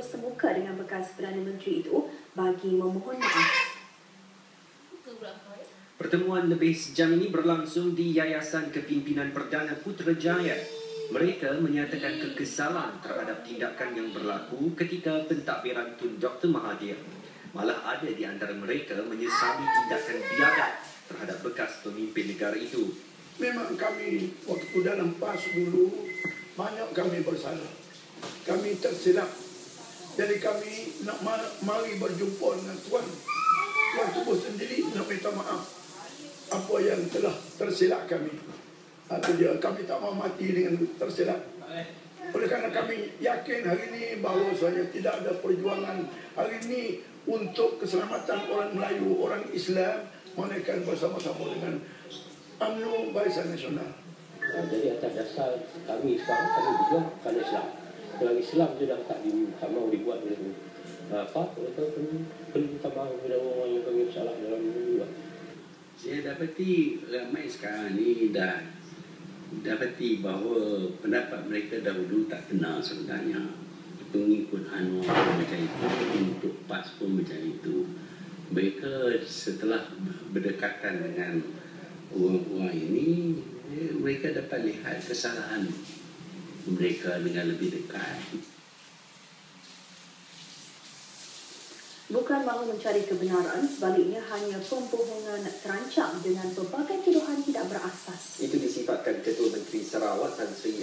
bersemuka dengan bekas Perdana Menteri itu bagi memohon maaf. Pertemuan lebih sejam ini berlangsung di Yayasan Kepimpinan Perdana Putrajaya. Mereka menyatakan kekesalan terhadap tindakan yang berlaku ketika pentadbiran Tun Dr. Mahathir. Malah ada di antara mereka menyesali tindakan biadab terhadap bekas pemimpin negara itu. Memang kami waktu dalam PAS dulu banyak kami bersalah. Kami tersilap. Jadi kami nak ma- mari berjumpa dengan Tuan. Tuan Tubuh sendiri nak minta maaf. Apa yang telah tersilap kami. Atau dia kami tak mau mati dengan tersilap. Oleh kerana kami yakin hari ini bahawasanya tidak ada perjuangan hari ini untuk keselamatan orang Melayu, orang Islam, mereka bersama-sama dengan UMNO Barisan Nasional. Jadi atas dasar kami sekarang kami berjuang kerana Islam. Kalau Islam sudah tak, di, tak mau dibuat oleh uh, apa, perlu minta maaf kepada orang yang kami salah dalam ini juga. Saya dapati ramai sekarang ni dah dapati bahawa pendapat mereka dahulu tak kenal sebenarnya. Pengikut Anwar pun macam itu, untuk PAS pun macam itu. Mereka setelah berdekatan dengan orang-orang ini, mereka dapat lihat kesalahan mereka dengan lebih dekat. Bukan mahu mencari kebenaran, sebaliknya hanya pembohongan terancam dengan pelbagai tuduhan tidak berasas. Itu disifatkan Ketua Menteri Sarawak Tan Sri